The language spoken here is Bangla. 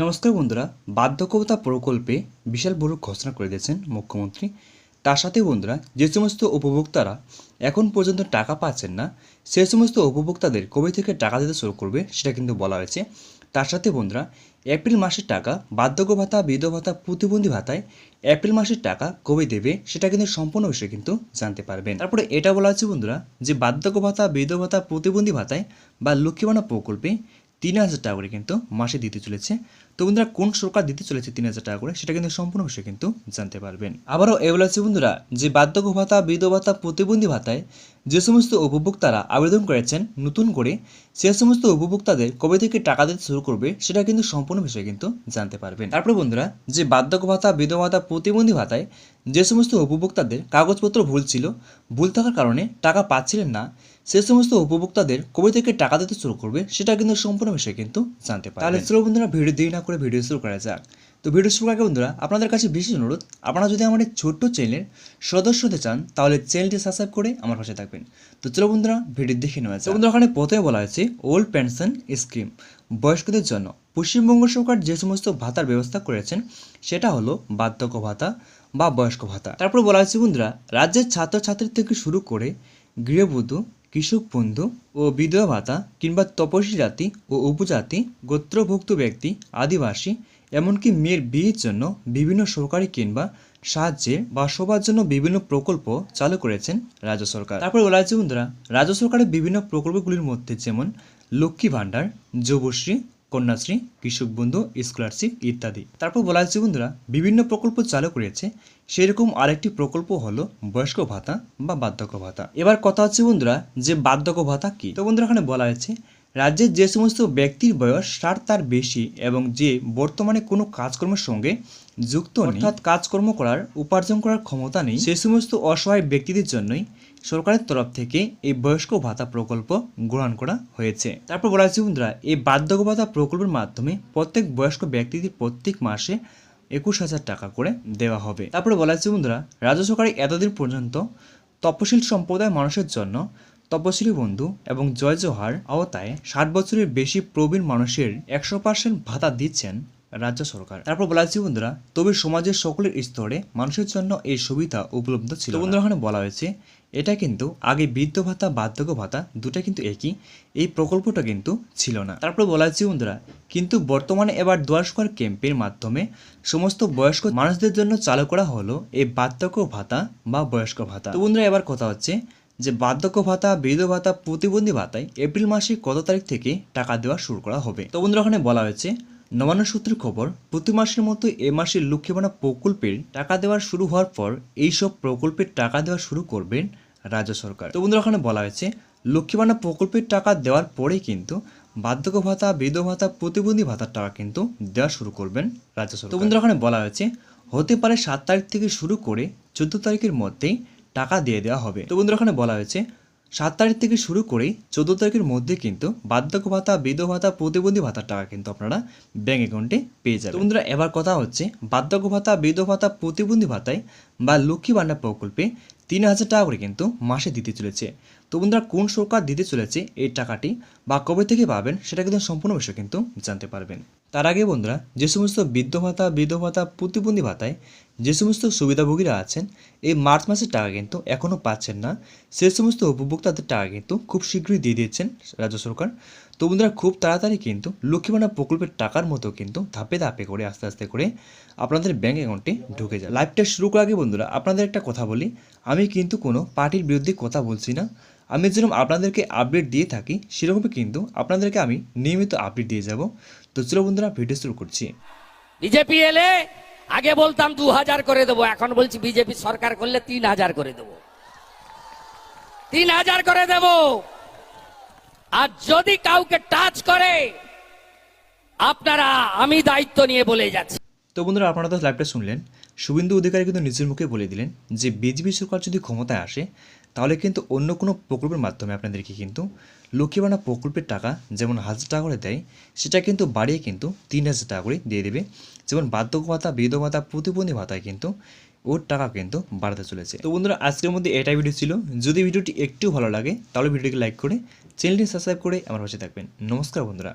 নমস্কার বন্ধুরা, বার্ধক্যতা প্রকল্পে বিশাল বড় ঘোষণা করে দিয়েছেন মুখ্যমন্ত্রী। তার সাথে বন্ধুরা, যে সমস্ত উপভোক্তারা এখন পর্যন্ত টাকা পাচ্ছেন না, সে সমস্ত উপভোক্তাদের কবে থেকে টাকা দিতে শুরু করবে সেটা কিন্তু বলা হয়েছে। তার সাথে বন্ধুরা, এপ্রিল মাসের টাকা বার্ধক্য ভাতা, বিধবা ভাতা, প্রতিবন্ধী ভাতায় এপ্রিল মাসের টাকা কবে দেবে সেটা কিন্তু সম্পূর্ণ বিষয়ে কিন্তু জানতে পারবেন। তারপরে এটা বলা হচ্ছে বন্ধুরা, যে বার্ধক্য ভাতা, বিধবা ভাতা, প্রতিবন্ধী ভাতায় বা লক্ষ্মীবানা প্রকল্পে তিন হাজার টাকা করে কিন্তু মাসে দিতে চলেছে। তো বন্ধুরা, কোন সরকার দিতে চলেছে তিন হাজার টাকা করে, সেটা কিন্তু সম্পূর্ণ বিষয়ে কিন্তু জানতে পারবেন। আবারও এ বলেছে বন্ধুরা, যে বার্ধক্য ভাতা, বিধবা ভাতা, প্রতিবন্ধী ভাতায় যে সমস্ত উপভোক্তারা আবেদন করেছেন নতুন করে, সে সমস্ত উপভোক্তাদের কবে থেকে টাকা দিতে শুরু করবে, সেটা কিন্তু সম্পূর্ণ বিষয়ে কিন্তু জানতে পারবেন। তারপরে বন্ধুরা, যে বার্ধক্য ভাতা বিধবা ভাতা প্রতিবন্ধী ভাতায় যে সমস্ত উপভোক্তাদের কাগজপত্র ভুল ছিল, ভুল থাকার কারণে টাকা পাচ্ছিলেন না, সে সমস্ত উপভোক্তাদের কবে থেকে টাকা দিতে শুরু করবে, সেটা কিন্তু সম্পূর্ণ বিষয়ে কিন্তু জানতে পারবেন। তাহলে চলো বন্ধুরা, ভিডিও দেরি না করে ভিডিও শুরু করা যাক। তো ভিডিও শুরু আগে বন্ধুরা, আপনাদের কাছে বিশেষ অনুরোধ, আপনারা যদি আমার এই ছোট্ট চ্যানেলের সদস্য হতে চান, তাহলে চ্যানেলটি সাবস্ক্রাইব করে আমার পাশে থাকবেন। তো চলো বন্ধুরা, ভিডিও দেখে নেওয়া যায় বন্ধুরা ওখানে প্রথমে বলা হয়েছে ওল্ড পেনশন স্কিম বয়স্কদের জন্য পশ্চিমবঙ্গ সরকার যে সমস্ত ভাতার ব্যবস্থা করেছেন, সেটা হলো বার্ধক্য ভাতা বা বয়স্ক ভাতা। তারপর বলা হয়েছে, বন্ধুরা, রাজ্যের ছাত্রছাত্রী থেকে শুরু করে গৃহবধূ, কৃষক বন্ধু ও বিধবা ভাতা কিংবা তপসী জাতি ও উপজাতি, গোত্রভুক্ত ব্যক্তি, আদিবাসী এমনকি মেয়ের বিয়ের জন্য বিভিন্ন সরকারি কিংবা সাহায্যে বা সবার জন্য বিভিন্ন প্রকল্প চালু করেছেন রাজ্য সরকার। তারপর বলা বন্ধুরা, রাজ্য সরকারের বিভিন্ন প্রকল্পগুলির মধ্যে যেমন লক্ষ্মী ভাণ্ডার, যুবশ্রী, কন্যাশ্রী, কৃষক বন্ধু, স্কলারশিপ ইত্যাদি। তারপর বলা হয়েছে, বন্ধুরা, বিভিন্ন প্রকল্প চালু করেছে। সেরকম আরেকটি প্রকল্প হলো বয়স্ক ভাতা বা বার্ধক্য ভাতা। এবার কথা হচ্ছে, বন্ধুরা, যে বার্ধক্য ভাতা কি? তো বন্ধুরা, এখানে বলা হয়েছে রাজ্যের যে সমস্ত ব্যক্তির বয়স ষাট তার বেশি এবং যে বর্তমানে কোনো কাজকর্মের সঙ্গে যুক্ত অর্থাৎ কাজকর্ম করার উপার্জন করার ক্ষমতা নেই সে সমস্ত অসহায় ব্যক্তিদের জন্যই সরকারের তরফ থেকে এই বয়স্ক ভাতা প্রকল্প গ্রহণ করা হয়েছে। তারপর বলা হয়েছে বন্ধুরা এই বার্ধক্য ভাতা প্রকল্পের মাধ্যমে প্রত্যেক বয়স্ক ব্যক্তিদের প্রত্যেক মাসে একুশ হাজার টাকা করে দেওয়া হবে। তারপরে বলা হয়েছে বন্ধুরা রাজ্য সরকার এতদিন পর্যন্ত তপশিল সম্প্রদায় মানুষের জন্য তপশিলি বন্ধু এবং জয় জোহার আওতায় ষাট বছরের বেশি প্রবীণ মানুষের একশো পার্সেন্ট ভাতা দিচ্ছেন রাজ্য সরকার। তারপর বলা হয়েছে, বন্ধুরা, তবে সমাজের সকলের স্তরে মানুষের জন্য এই সুবিধা উপলব্ধ ছিল বন্ধুরা ওখানে বলা হয়েছে, এটা কিন্তু আগে বৃদ্ধ ভাতা, বার্ধক্য ভাতা দুটা কিন্তু একই, এই প্রকল্পটা কিন্তু ছিল না। তারপর বলা হয়েছে, বন্ধুরা, কিন্তু বর্তমানে এবার দুয়ারস্কর ক্যাম্পের মাধ্যমে সমস্ত বয়স্ক মানুষদের জন্য চালু করা হলো এই বার্ধক্য ভাতা বা বয়স্ক ভাতা। তো বন্ধুরা, এবার কথা হচ্ছে যে বার্ধক্য ভাতা বৃদ্ধ ভাতা, প্রতিবন্ধী ভাতায় এপ্রিল মাসে কত তারিখ থেকে টাকা দেওয়া শুরু করা হবে? তো বন্ধুরা, ওখানে বলা হয়েছে, নবান্ন সূত্রের খবর, প্রতি মাসের মতো এ মাসে লক্ষ্মীবানা প্রকল্পের টাকা দেওয়া শুরু হওয়ার পর এইসব প্রকল্পের টাকা দেওয়া শুরু করবেন রাজ্য সরকার। তো বন্ধুরা, ওখানে বলা হয়েছে লক্ষ্মীবানা প্রকল্পের টাকা দেওয়ার পরেই কিন্তু বার্ধক্য ভাতা বৃদ্ধ ভাতা, প্রতিবন্ধী ভাতার টাকা কিন্তু দেওয়া শুরু করবেন রাজ্য সরকার। তো বন্ধুরা, ওখানে বলা হয়েছে, হতে পারে সাত তারিখ থেকে শুরু করে চোদ্দ তারিখের মধ্যেই টাকা দিয়ে দেওয়া হবে। তো বন্ধুরা ওখানে বলা হয়েছে, সাত তারিখ থেকে শুরু করেই চোদ্দ তারিখের মধ্যে কিন্তু বার্ধক্য ভাতা বৃদ্ধ ভাতা প্রতিবন্ধী ভাতার টাকা কিন্তু আপনারা ব্যাঙ্ক অ্যাকাউন্টে পেয়ে যাবেন। বন্ধুরা, এবার কথা হচ্ছে বার্ধক্য ভাতা বৃদ্ধ ভাতা প্রতিবন্ধী ভাতায় বা লক্ষ্মী ভাণ্ডার প্রকল্পে তিন হাজার টাকা করে কিন্তু মাসে দিতে চলেছে। তো বন্ধুরা, কোন সরকার দিতে চলেছে এই টাকাটি বা কবে থেকে পাবেন সেটা কিন্তু সম্পূর্ণ বিষয় কিন্তু জানতে পারবেন। তার আগে বন্ধুরা, যে সমস্ত বৃদ্ধ ভাতা বৃদ্ধ ভাতা, প্রতিবন্ধী ভাতায় যে সমস্ত সুবিধাভোগীরা আছেন, এই মার্চ মাসের টাকা কিন্তু এখনও পাচ্ছেন না। সে সমস্ত উপভোক্তাদের টাকা কিন্তু খুব শীঘ্রই দিয়ে দিয়েছেন রাজ্য সরকার। তো বন্ধুরা, খুব তাড়াতাড়ি কিন্তু লক্ষ্মীবানা প্রকল্পের টাকার মতো কিন্তু ধাপে ধাপে করে, আস্তে আস্তে করে আপনাদের ব্যাঙ্ক অ্যাকাউন্টে ঢুকে যায়। লাইভটা শুরু করার আগে বন্ধুরা, আপনাদের একটা কথা বলি, আমি কিন্তু কোনো পার্টির বিরুদ্ধে কথা বলছি না। আমি যেরকম আপনাদেরকে আপডেট দিয়ে থাকি সেরকমই কিন্তু আপনাদেরকে আমি নিয়মিত আপডেট দিয়ে যাব। তো চলো বন্ধুরা ভিডিও শুরু করছি। বিজেপি এলে আগে বলতাম দু হাজার করে দেবো এখন বলছি বিজেপি সরকার করলে তিন হাজার করে দেবো। তিন হাজার করে দেব। আর যদি কাউকে টাচ করে আপনারা আমি দায়িত্ব নিয়ে বলে যাচ্ছি। তো বন্ধুরা আপনারা তো লাইভটা শুনলেন। শুভেন্দু অধিকারী কিন্তু নিজের মুখে বলে দিলেন যে বিজেপি সরকার যদি ক্ষমতায় আসে তাহলে কিন্তু অন্য কোনো প্রকল্পের মাধ্যমে আপনাদেরকে কিন্তু লক্ষ্মীবানা প্রকল্পের টাকা যেমন হাজার টাকা করে দেয়, সেটা কিন্তু বাড়িয়ে কিন্তু তিন হাজার টাকা করে দিয়ে দেবে। যেমন বার্ধক্য ভাতা বৃদ্ধ ভাতা প্রতিবন্ধী ভাতায় কিন্তু ওর টাকা কিন্তু বাড়তে চলেছে। তো বন্ধুরা, আজকের মধ্যে এটাই ভিডিও ছিল। যদি ভিডিওটি একটু ভালো লাগে, তাহলে ভিডিওটিকে লাইক করে চ্যানেলটি সাবস্ক্রাইব করে আমার পাশে থাকবেন। নমস্কার বন্ধুরা।